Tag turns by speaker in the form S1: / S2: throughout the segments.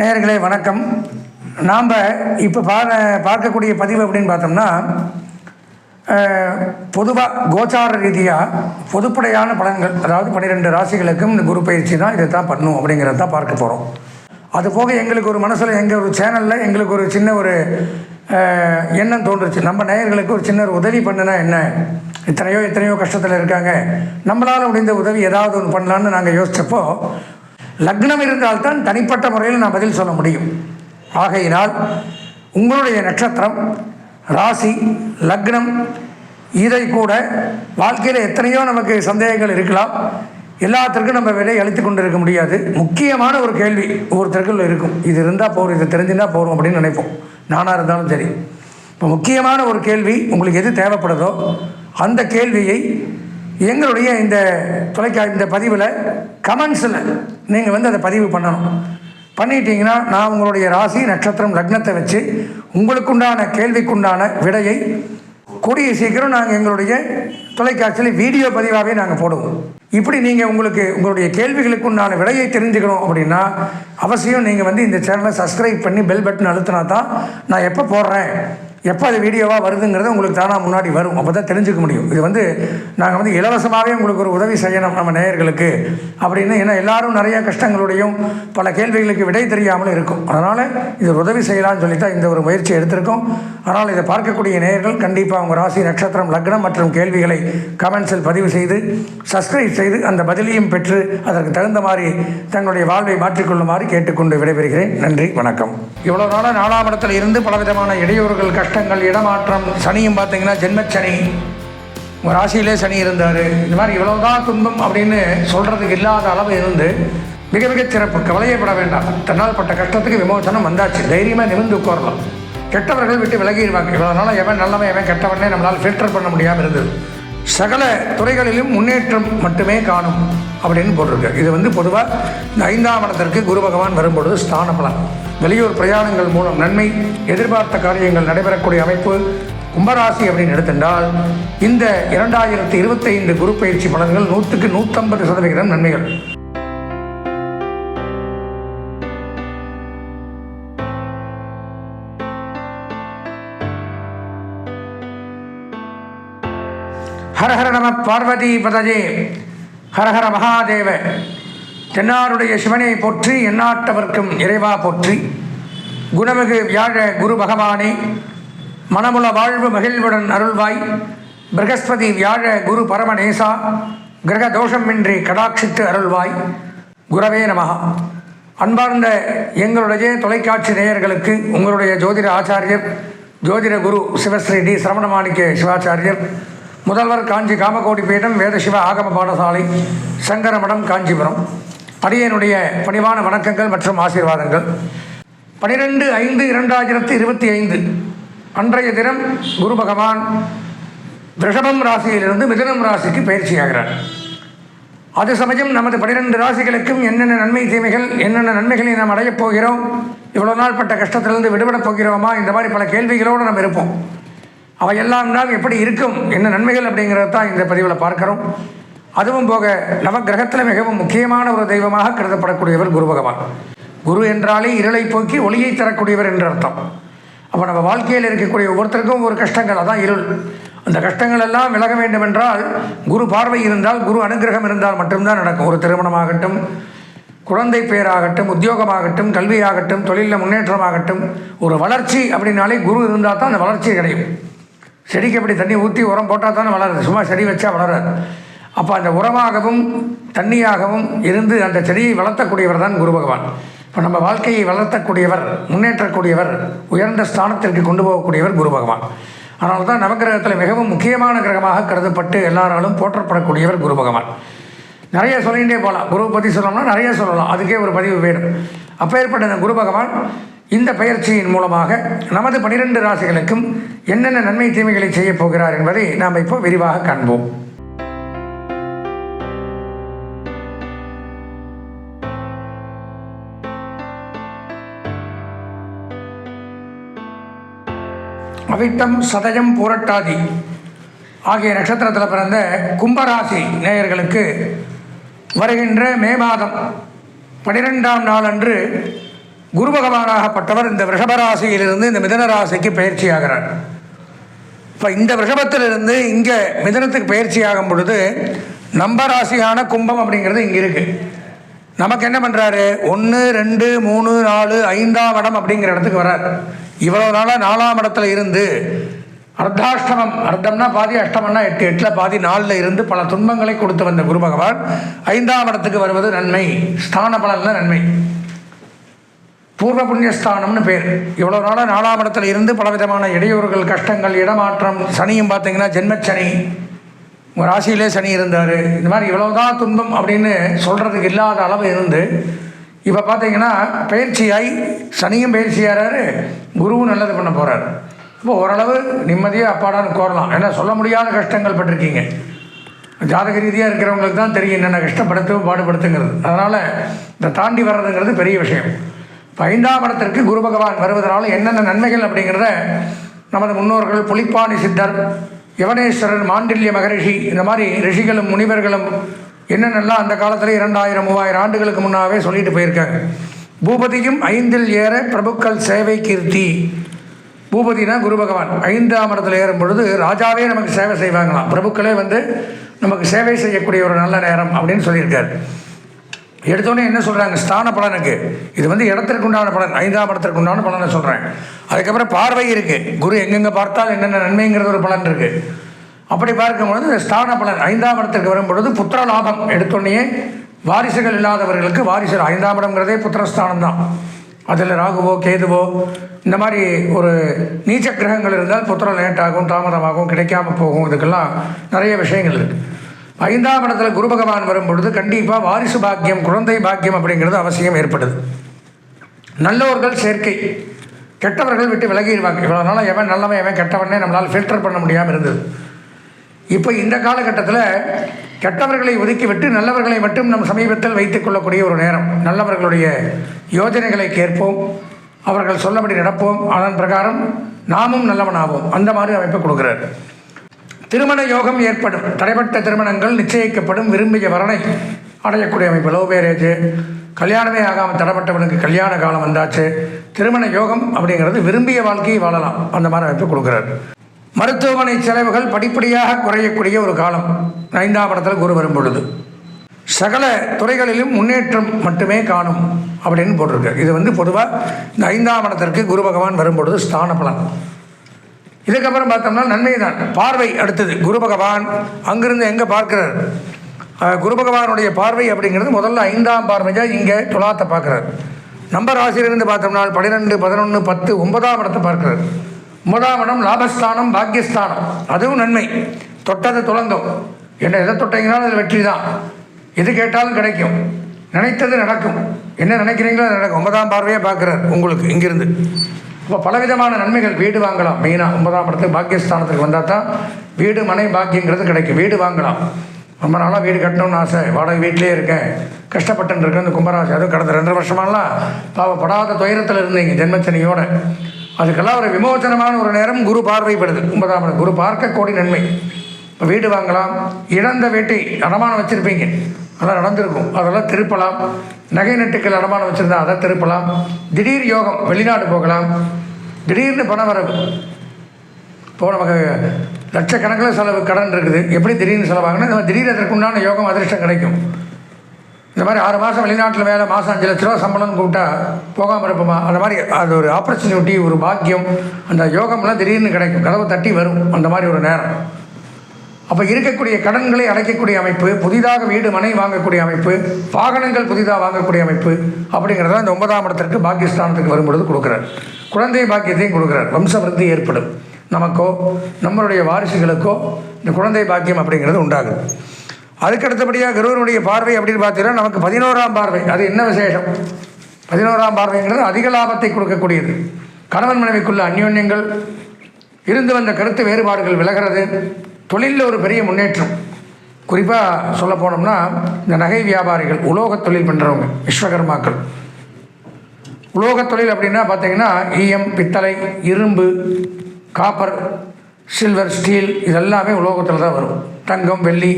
S1: நேயர்களே வணக்கம். நாம் இப்போ பா பார்க்கக்கூடிய பதிவு அப்படின்னு பார்த்தோம்னா பொதுவாக கோச்சார ரீதியாக பொதுப்படையான பலன்கள் அதாவது பன்னிரெண்டு ராசிகளுக்கும் இந்த குரு பயிற்சி தான் இதை தான் பண்ணும் அப்படிங்கிறத தான் பார்க்க போகிறோம் அது போக எங்களுக்கு ஒரு மனசில் எங்கள் ஒரு சேனலில் எங்களுக்கு ஒரு சின்ன ஒரு எண்ணம் தோன்றுச்சு. நம்ம நேயர்களுக்கு ஒரு சின்ன ஒரு உதவி பண்ணுனா என்ன? எத்தனையோ எத்தனையோ கஷ்டத்தில் இருக்காங்க. நம்மளால் முடிந்த உதவி ஏதாவது ஒன்று பண்ணலான்னு நாங்கள் யோசித்தப்போ லக்னம் இருந்தால்தான் தனிப்பட்ட முறையில் நான் பதில் சொல்ல முடியும். ஆகையினால் உங்களுடைய நட்சத்திரம் ராசி லக்னம் இதை கூட வாழ்க்கையில் எத்தனையோ நமக்கு சந்தேகங்கள் இருக்கலாம். எல்லாத்திற்கும் நம்ம விலையை அழித்து கொண்டு இருக்க முடியாது. முக்கியமான ஒரு கேள்வி ஒவ்வொருத்தருக்குள்ள இருக்கும். இது இருந்தால் போகிறோம் இது தெரிஞ்சுன்னா போகிறோம் அப்படின்னு நினைப்போம். நானாக இருந்தாலும் சரி. இப்போ முக்கியமான ஒரு கேள்வி உங்களுக்கு எது தேவைப்படுதோ அந்த கேள்வியை எங்களுடைய இந்த தொலைக்கா இந்த பதிவில் கமெண்ட்ஸில் நீங்கள் வந்து அதை பதிவு பண்ணணும். பண்ணிட்டீங்கன்னா நான் உங்களுடைய ராசி நட்சத்திரம் லக்னத்தை வச்சு உங்களுக்குண்டான கேள்விக்குண்டான விடையை கூடிய சீக்கிரம் நாங்கள் எங்களுடைய தொலைக்காட்சியில் வீடியோ பதிவாகவே நாங்கள் போடுவோம். இப்படி நீங்கள் உங்களுக்கு உங்களுடைய கேள்விகளுக்குண்டான விடையை தெரிஞ்சுக்கணும் அப்படின்னா அவசியம் நீங்கள் வந்து இந்த சேனலை சப்ஸ்கிரைப் பண்ணி பெல் பட்டன் அழுத்தினா தான் நான் எப்போ போடுறேன்? எப்போ அது வீடியோவாக வருதுங்கிறது உங்களுக்கு தானாக முன்னாடி வரும். அப்போ தான் தெரிஞ்சுக்க முடியும். இது வந்து நாங்கள் வந்து இலவசமாகவே உங்களுக்கு ஒரு உதவி செய்யணும் நம்ம நேயர்களுக்கு அப்படின்னு. ஏன்னா எல்லாரும் நிறைய கஷ்டங்களுடையும் பல கேள்விகளுக்கு விடை தெரியாமலும் இருக்கும். அதனால் இது உதவி செய்யலாம்னு சொல்லி தான் இந்த ஒரு முயற்சி எடுத்திருக்கோம். அதனால் இதை பார்க்கக்கூடிய நேயர்கள் கண்டிப்பாக உங்கள் ராசி நட்சத்திரம் லக்னம் மற்றும் கேள்விகளை கமெண்ட்ஸில் பதிவு செய்து சப்ஸ்கிரைப் செய்து அந்த பதிலையும் பெற்று அதற்கு தகுந்த மாதிரி தங்களுடைய வாழ்வை மாற்றிக்கொள்ளுமாறு கேட்டுக்கொண்டு விடைபெறுகிறேன். நன்றி வணக்கம். இவ்வளோ நாளாக நாலாம் இடத்துல இருந்து பலவிதமான இடையூறுகள் கஷ்டங்கள் இடமாற்றம் சனியும் பார்த்தீங்கன்னா ஜென்மச்சனி. உங்கள் ராசியிலே சனி இருந்தார். இந்த மாதிரி இவ்வளோதான் துன்பம் அப்படின்னு சொல்கிறதுக்கு இல்லாத அளவு இருந்து மிக மிக சிறப்பு. கவலையப்பட வேண்டாம். தன்னால் பட்ட கஷ்டத்துக்கு விமோசனம் வந்தாச்சு. தைரியமாக நிமிர்ந்து உட்காரலாம். கெட்டவர்கள் விட்டு விலகிடுவாங்க. இவ்வளோ நாளாக எவன் நல்லவன் எவன் கெட்டவனே நம்மளால் ஃபில்டர் பண்ண முடியாமல் இருந்தது. சகல துறைகளிலும் முன்னேற்றம் மட்டுமே காணும். அப்படின்னு போட்டிருக்கு. இது வந்து பொதுவாக இந்த ஐந்தாம் இடத்திற்கு குரு பகவான் வரும்பொழுது ஸ்தான பலன். வெளியூர் பிரயாணங்கள் மூலம் நன்மை எதிர்பார்த்த காரியங்கள் நடைபெறக்கூடிய அமைப்பு கும்பராசி அப்படின்னு எடுத்துட்டால் இந்த இரண்டாயிரத்தி இருபத்தைந்து குரு பயிற்சி பலன்கள் நூற்றுக்கு நூற்றம்பது சதவிகிதம் நன்மைகள். ஹரஹர நம பார்வதி பதஜே. ஹரஹர மகாதேவ தென்னாருடைய சிவனை போற்றி எண்ணாட்டவர்க்கும் இறைவா போற்றி. குணமிகு வியாழ குரு பகவானே மனமுல வாழ்வு மகிழ்வுடன் அருள்வாய். பிரகஸ்பதி வியாழ குரு பரமநேசா கிரக தோஷமின்றி கடாட்சித்து அருள்வாய். குரவே நமஹா அன்பார்ந்த எங்களுடைய தொலைக்காட்சி நேயர்களுக்கு உங்களுடைய ஜோதிட ஆச்சாரியர் ஜோதிட குரு சிவஸ்ரீ டி. சிரவணமாணிக்க சிவாச்சாரியர் முதல்வர் காஞ்சி காமகோடி பீடம் வேதசிவ ஆகம பாடசாலை சங்கரமடம் காஞ்சிபுரம். அடியனுடைய பணிவான வணக்கங்கள் மற்றும் ஆசீர்வாதங்கள். பனிரெண்டு ஐந்து இரண்டாயிரத்தி இருபத்தி ஐந்து அன்றைய தினம் குரு பகவான் ரிஷபம் ராசியிலிருந்து மிதனம் ராசிக்கு பயிற்சியாகிறார். அது சமயம் நமது பனிரெண்டு ராசிகளுக்கும் என்னென்ன நன்மை தீமைகள் என்னென்ன நன்மைகளை நாம் அடையப் போகிறோம் இவ்வளோ நாள் பட்ட கஷ்டத்திலிருந்து விடுபடப் போகிறோமா இந்த மாதிரி பல கேள்விகளோடு நம்ம இருப்போம். அவையெல்லாம் தான் எப்படி இருக்கும் என்ன நன்மைகள் அப்படிங்கிறத தான் இந்த பதிவில் பார்க்கிறோம். அதுவும் போக நவகிரகத்தில் மிகவும் முக்கியமான ஒரு தெய்வமாக கருதப்படக்கூடியவர் குரு பகவான். குரு என்றாலே இருளை போக்கி ஒளியை தரக்கூடியவர் என்ற அர்த்தம். அப்போ நம்ம வாழ்க்கையில் இருக்கக்கூடிய ஒவ்வொருத்தருக்கும் ஒரு கஷ்டங்கள் அதான் இருள். அந்த கஷ்டங்கள் எல்லாம் விலக வேண்டும் என்றால் குரு பார்வை இருந்தால் குரு அனுகிரகம் இருந்தால் மட்டும்தான் நடக்கும். ஒரு திருமணமாகட்டும் குழந்தை பேராகட்டும் உத்தியோகமாகட்டும் கல்வியாகட்டும் தொழிலில் முன்னேற்றமாகட்டும் ஒரு வளர்ச்சி அப்படின்னாலே குரு இருந்தால் தான் அந்த வளர்ச்சி கிடையும் செடிக்கு எப்படி தண்ணி ஊற்றி உரம் போட்டால் தானே வளருது? சும்மா செடி வச்சா வளராது. அப்போ அந்த உரமாகவும் தண்ணியாகவும் இருந்து அந்த செடியை வளர்த்தக்கூடியவர் தான் குரு பகவான். இப்போ நம்ம வாழ்க்கையை வளர்த்தக்கூடியவர் முன்னேற்றக்கூடியவர் உயர்ந்த ஸ்தானத்திற்கு கொண்டு போகக்கூடியவர் குரு பகவான். அதனால தான் நவகிரகத்தில் மிகவும் முக்கியமான கிரகமாக கருதப்பட்டு எல்லாராலும் போற்றப்படக்கூடியவர் குரு பகவான். நிறைய சொல்லிகிட்டே போகலாம் குருவை பற்றி சொல்லணும்னா நிறைய சொல்லலாம். அதுக்கே ஒரு பதிவு வேணும். அப்பேற்பட்ட இந்த குரு பகவான் இந்த பயிற்சியின் மூலமாக நமது பனிரெண்டு ராசிகளுக்கும் என்னென்ன நன்மை தீமைகளை செய்யப் போகிறார் என்பதை நாம் இப்போ விரிவாக காண்போம். அவிட்டம் சதயம் பூரட்டாதி. ஆகிய நட்சத்திரத்தில் பிறந்த கும்பராசி நேயர்களுக்கு வருகின்ற மே மாதம் பனிரெண்டாம் நாளன்று குரு பகவானாகப்பட்டவர் இந்த ரிஷபராசியிலிருந்து இந்த மிதன ராசிக்கு பயிற்சியாகிறார். இப்போ இந்த ரிஷபத்திலிருந்து இங்கே மிதனத்துக்கு பயிற்சி ஆகும் பொழுது நம்ப ராசியான கும்பம் அப்படிங்கிறது இங்கே இருக்குது நமக்கு என்ன பண்ணுறாரு ஒன்று ரெண்டு மூணு நாலு ஐந்தாம் இடம் அப்படிங்கிற இடத்துக்கு வர்றார். இவ்வளோ நாளாக நாலாம் இடத்துல இருந்து அர்த்தாஷ்டமம் அர்த்தம்னா பாதி அஷ்டமம்னா எட்டு எட்டில் பாதி நாலில் இருந்து பல துன்பங்களை கொடுத்து வந்த குரு பகவான் ஐந்தாம் இடத்துக்கு வருவது நன்மை ஸ்தான பலன்ல நன்மை. பூர்வ புண்ணியஸ்தானம்னு பேர். இவ்வளோ நாளாக நாலாம் இடத்துல இருந்து பலவிதமான இடையூறுகள் கஷ்டங்கள் இடமாற்றம் சனியும் பார்த்தீங்கன்னா ஜென்மச்சனி. உங்கள் ராசியிலே சனி இருந்தார். இந்த மாதிரி இவ்வளோதான் துன்பம் அப்படின்னு சொல்கிறதுக்கு இல்லாத அளவு இருந்து இப்போ பார்த்தீங்கன்னா பயிற்சியாய் சனியும் பயிற்சியாகிறாரு குருவும் நல்லது பண்ண போகிறார் இப்போ ஓரளவு நிம்மதியாக அப்பாடான்னு கோரலாம். ஏன்னா சொல்ல முடியாத கஷ்டங்கள் பட்டிருக்கீங்க. ஜாதக ரீதியாக இருக்கிறவங்களுக்கு தான் தெரியும் என்னென்ன கஷ்டப்படுத்தும் பாடுபடுத்துங்கிறது. அதனால் இந்த தாண்டி வர்றதுங்கிறது பெரிய விஷயம். ஐந்தாம் இடத்திற்கு குரு பகவான் வருவதனால என்னென்ன நன்மைகள் அப்படிங்கிறத நமது முன்னோர்கள் புலிப்பாணி சித்தர் யவனேஸ்வரர் மாண்டில்ய மகரிஷி இந்த மாதிரி ரிஷிகளும் முனிவர்களும் என்னென்னலாம் அந்த காலத்தில் இரண்டாயிரம் மூவாயிரம் ஆண்டுகளுக்கு முன்னாவே சொல்லிட்டு போயிருக்காங்க. பூபதியும் ஐந்தில் ஏற பிரபுக்கள் சேவை கீர்த்தி. பூபதினா குரு பகவான். ஐந்தாம் இடத்துல ஏறும் பொழுது ராஜாவே நமக்கு சேவை செய்வாங்களாம். பிரபுக்களே வந்து நமக்கு சேவை செய்யக்கூடிய ஒரு நல்ல நேரம் அப்படின்னு சொல்லியிருக்காரு. எடுத்தோடனே என்ன சொல்கிறாங்க ஸ்தான பலனுக்கு இது வந்து இடத்திற்கு உண்டான பலன். ஐந்தாம் இடத்திற்கு உண்டான பலனை சொல்கிறேன் அதுக்கப்புறம் பார்வை இருக்குது குரு எங்கெங்கே பார்த்தால் என்னென்ன நன்மைங்கிறது ஒரு பலன் இருக்குது அப்படி பார்க்கும்பொழுது இந்த ஸ்தான பலன் ஐந்தாம் இடத்திற்கு வரும்பொழுது புத்திர லாபம் எடுத்தோடனே வாரிசுகள் இல்லாதவர்களுக்கு வாரிசு ஐந்தாம் இடம்ங்கிறதே புத்திரஸ்தானம் தான். அதில் ராகுவோ கேதுவோ இந்த மாதிரி ஒரு நீச்ச கிரகங்கள் இருந்தால் புத்திரம் லேட்டாகும் தாமதமாகும் கிடைக்காம போகும். இதுக்கெல்லாம் நிறைய விஷயங்கள் இருக்குது ஐந்தாம் இடத்துல குரு பகவான் வரும் பொழுது கண்டிப்பாக வாரிசு பாக்கியம் குழந்தை பாக்கியம் அப்படிங்கிறது அவசியம் ஏற்படுது. நல்லவர்கள் சேர்க்கை. கெட்டவர்கள் விட்டு விலகிடுவாங்க. இவ்வளோ எவன் நல்லவன் எவன் கெட்டவனே நம்மளால் ஃபில்டர் பண்ண முடியாமல் இருந்தது. இப்போ இந்த காலகட்டத்தில் கெட்டவர்களை ஒதுக்கிவிட்டு நல்லவர்களை மட்டும் நம் சமீபத்தில் வைத்துக் கொள்ளக்கூடிய ஒரு நேரம். நல்லவர்களுடைய யோஜனைகளை கேட்போம். அவர்கள் சொல்லபடி நடப்போம். அதன் பிரகாரம் நாமும் நல்லவனாவோம். அந்த மாதிரி அமைப்பு கொடுக்குறாரு. திருமண யோகம் ஏற்படும் தடைப்பட்ட திருமணங்கள் நிச்சயிக்கப்படும் விரும்பிய வரனை அடையக்கூடிய அமைப்பு. லவ் மேரேஜ் கல்யாணமே ஆகாமல் தடைப்பட்டவனுக்கு கல்யாண காலம் வந்தாச்சு. திருமண யோகம் அப்படிங்கிறது விரும்பிய வாழ்க்கையை வாழலாம். அந்த மாதிரி அமைப்பு கொடுக்குறாரு. மருத்துவமனை செலவுகள் படிப்படியாக குறையக்கூடிய ஒரு காலம். ஐந்தாம் இடத்துல குரு வரும் பொழுது. சகல துறைகளிலும் முன்னேற்றம் மட்டுமே காணும் அப்படின்னு போட்டிருக்கு. இது வந்து பொதுவாக இந்த ஐந்தாம் இடத்திற்கு குரு பகவான் வரும்பொழுது ஸ்தான பலன். இதுக்கப்புறம் பார்த்தோம்னா நன்மை தான் பார்வை அடுத்தது குரு பகவான். அங்கிருந்து எங்கே பார்க்கிறார்? குரு பகவானுடைய பார்வை அப்படிங்கிறது முதல்ல ஐந்தாம் பார்வையா இங்கே துலாத்தை பார்க்குறார். நம்பர் ராசியிலிருந்து பார்த்தோம்னா பன்னிரெண்டு பதினொன்று பத்து ஒன்பதாம் இடத்தை பார்க்கிறார். ஒன்பதாம் இடம் லாபஸ்தானம் பாக்கியஸ்தானம். அதுவும் நன்மை. தொட்டது துளங்கும் என்ன எதை தொட்டீங்கனாலும் அது வெற்றி தான் எது கேட்டாலும் கிடைக்கும். நினைத்தது நடக்கும். என்ன நினைக்கிறீங்களோ அது நடக்கும். ஒன்பதாம் பார்வையாக பார்க்குறார் உங்களுக்கு இங்கிருந்து. இப்போ பலவிதமான நன்மைகள் வீடு வாங்கலாம். மெயினாக ஒன்பதாம் படத்துக்கு பாக்கியஸ்தானத்துக்கு வந்தால் தான் வீடு மனை பாக்கியங்கிறது கிடைக்கும். வீடு வாங்கலாம். ரொம்ப நாளாக வீடு கட்டணும்னு ஆசை. வாடகை வீட்டிலே இருக்கேன். கஷ்டப்பட்டுன்னு இருக்கேன். இந்த கும்பராசி. அதுவும் கடந்த ரெண்டு வருஷமாலாம் பாவப்படாத துயரத்தில் இருந்தீங்க ஜென்மச்சனியோட. அதுக்கெல்லாம் ஒரு விமோச்சனமான ஒரு நேரம் குரு பார்வைப்படுது. ஒன்பதாம் இடம் குரு பார்க்கக்கூடிய நன்மை. இப்போ வீடு வாங்கலாம். இழந்த வீட்டை அடமானம் வச்சுருப்பீங்க. அதெல்லாம் நடந்திருக்கும். அதெல்லாம் திருப்பலாம். நகை நட்டுக்கள் அடமானம் வச்சுருந்தா அதை திருப்பலாம். திடீர் யோகம் வெளிநாடு போகலாம். திடீர்னு பணம் வரவு இப்போது நமக்கு லட்சக்கணக்கில் செலவு கடன் இருக்குது. எப்படி திடீர்னு செலவாகணும் இந்த மாதிரி திடீர் அதற்குண்டான யோகம் அதிர்ஷ்டம் கிடைக்கும். இந்த மாதிரி ஆறு மாதம் வெளிநாட்டில் வேலை மாதம் அஞ்சு லட்ச ரூபா சம்பளம்னு கூப்பிட்டா போகாமல் இருப்போமா? அந்த மாதிரி அது ஒரு ஆப்பர்ச்சுனிட்டி ஒரு பாக்கியம். அந்த யோகம்லாம் திடீர்னு கிடைக்கும். கதவை தட்டி வரும். அந்த மாதிரி ஒரு நேரம். அப்போ இருக்கக்கூடிய கடன்களை அடைக்கக்கூடிய அமைப்பு புதிதாக வீடு மனை வாங்கக்கூடிய அமைப்பு வாகனங்கள் புதிதாக வாங்கக்கூடிய அமைப்பு அப்படிங்கிறத இந்த ஒன்பதாம் இடத்திற்கு பாகிஸ்தானத்துக்கு வரும்பொழுது கொடுக்குறாரு. குழந்தை பாக்கியத்தையும் கொடுக்குறார். வம்சவருத்தி ஏற்படும். நமக்கோ நம்மளுடைய வாரிசுகளுக்கோ இந்த குழந்தை பாக்கியம் அப்படிங்கிறது உண்டாகும் அதுக்கு அடுத்தபடியாக குருவனுடைய பார்வை அப்படின்னு பார்த்தீங்கன்னா நமக்கு பதினோராம் பார்வை. அது என்ன விசேஷம்? பதினோராம் பார்வைங்கிறது அதிக லாபத்தை கொடுக்கக்கூடியது. கணவன் மனைவிக்குள்ள அந்யோன்யங்கள் இருந்து வந்த கருத்து வேறுபாடுகள் விலகிறது. தொழிலில் ஒரு பெரிய முன்னேற்றம். குறிப்பாக சொல்ல போனோம்னா இந்த நகை வியாபாரிகள் உலோக தொழில் பண்ணுறவங்க விஸ்வகர்மாக்கள். உலோகத் தொழில் அப்படின்னா பார்த்தீங்கன்னா ஈயம் பித்தளை இரும்பு காப்பர் சில்வர் ஸ்டீல் இதெல்லாமே உலோகத்தில் தான் வரும். தங்கம் வெள்ளி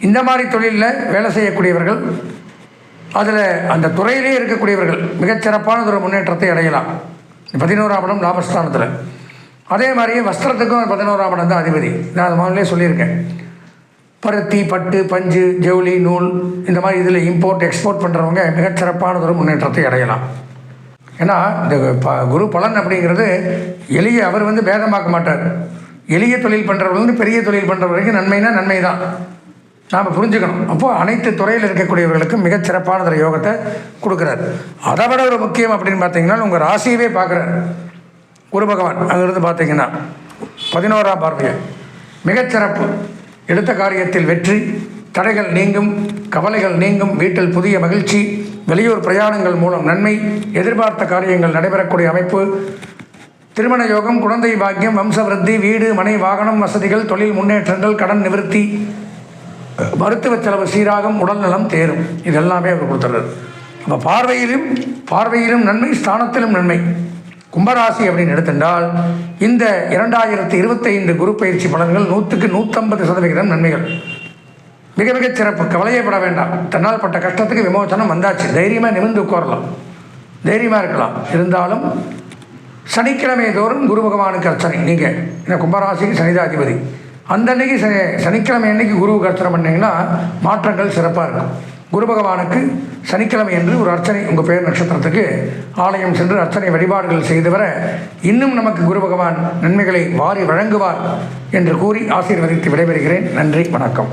S1: இந்த மாதிரி தொழிலில் வேலை செய்யக்கூடியவர்கள் அதில் அந்த துறையிலே இருக்கக்கூடியவர்கள் மிகச்சிறப்பானது ஒரு முன்னேற்றத்தை அடையலாம். பதினோராம் இடம் லாபஸ்தானத்தில். அதே மாதிரியே வஸ்திரத்துக்கும் பதினோராம் இடம் தான் அதிபதி. நான் அது முதல்ல சொல்லியிருக்கேன். பருத்தி பட்டு பஞ்சு ஜவுளி நூல் இந்த மாதிரி இதில் இம்போர்ட் எக்ஸ்போர்ட் பண்ணுறவங்க மிகச்சிறப்பான ஒரு முன்னேற்றத்தை அடையலாம். ஏன்னா இந்த ப குரு பலன் அப்படிங்கிறது எளிய அவர் வந்து பேதமாக்க மாட்டார். எளிய தொழில் பண்ணுறவங்க பெரிய தொழில் பண்ணுற வரைக்கும் நன்மைனா நன்மை தான் நாம் புரிஞ்சுக்கணும். அப்போது அனைத்து துறையில் இருக்கக்கூடியவர்களுக்கு மிகச் சிறப்பான யோகத்தை கொடுக்குறாரு. அதை விட ஒரு முக்கியம் அப்படின்னு பார்த்தீங்கன்னா உங்கள் ராசியவே பார்க்குறாரு. குரு பகவான் அங்கிருந்து பார்த்தீங்கன்னா பதினோராம் பார்வையை. மிகச்சிறப்பு எடுத்த காரியத்தில் வெற்றி தடைகள் நீங்கும் கவலைகள் நீங்கும் வீட்டில் புதிய மகிழ்ச்சி வெளியூர் பிரயாணங்கள் மூலம் நன்மை எதிர்பார்த்த காரியங்கள் நடைபெறக்கூடிய அமைப்பு. திருமண யோகம் குழந்தை பாக்கியம் வம்சவருத்தி வீடு மனை வாகனம் வசதிகள் தொழில் முன்னேற்றங்கள் கடன் நிவர்த்தி மருத்துவ செலவு சீராகம் உடல்நலம் தேரும். இது எல்லாமே அவர் கொடுத்துறாரு. அப்போ பார்வையிலும் பார்வையிலும் நன்மை ஸ்தானத்திலும் நன்மை. கும்பராசி அப்படின்னு எடுத்துட்டால் இந்த இரண்டாயிரத்தி இருபத்தைந்து குரு பயிற்சி பலன்கள் நூற்றுக்கு நூற்றம்பது சதவிகிதம் நன்மைகள். மிக மிகச் சிறப்பு. கவலையப்பட வேண்டாம். தன்னால் பட்ட கஷ்டத்துக்கு விமோசனம் வந்தாச்சு. தைரியமாக நிமிர்ந்து உட்காரலாம். தைரியமாக இருக்கலாம். இருந்தாலும் சனிக்கிழமை தோறும் குரு பகவானுக்கு அர்ச்சனை. நீங்கள் இந்த கும்பராசிக்கு சனிதாதிபதி. அந்த அன்னைக்கு சனி சனிக்கிழமை அன்னைக்கு குருவுக்கு அர்ச்சனை பண்ணிங்கன்னா மாற்றங்கள் சிறப்பாக இருக்கும். குரு பகவானுக்கு சனிக்கிழமை என்று ஒரு அர்ச்சனை உங்கள் பேர் நட்சத்திரத்துக்கு ஆலயம் சென்று அர்ச்சனை வழிபாடுகள் செய்து வர இன்னும் நமக்கு குரு பகவான் நன்மைகளை வாரி வழங்குவார் என்று கூறி ஆசீர்வதித்து விடைபெறுகிறேன். நன்றி வணக்கம்.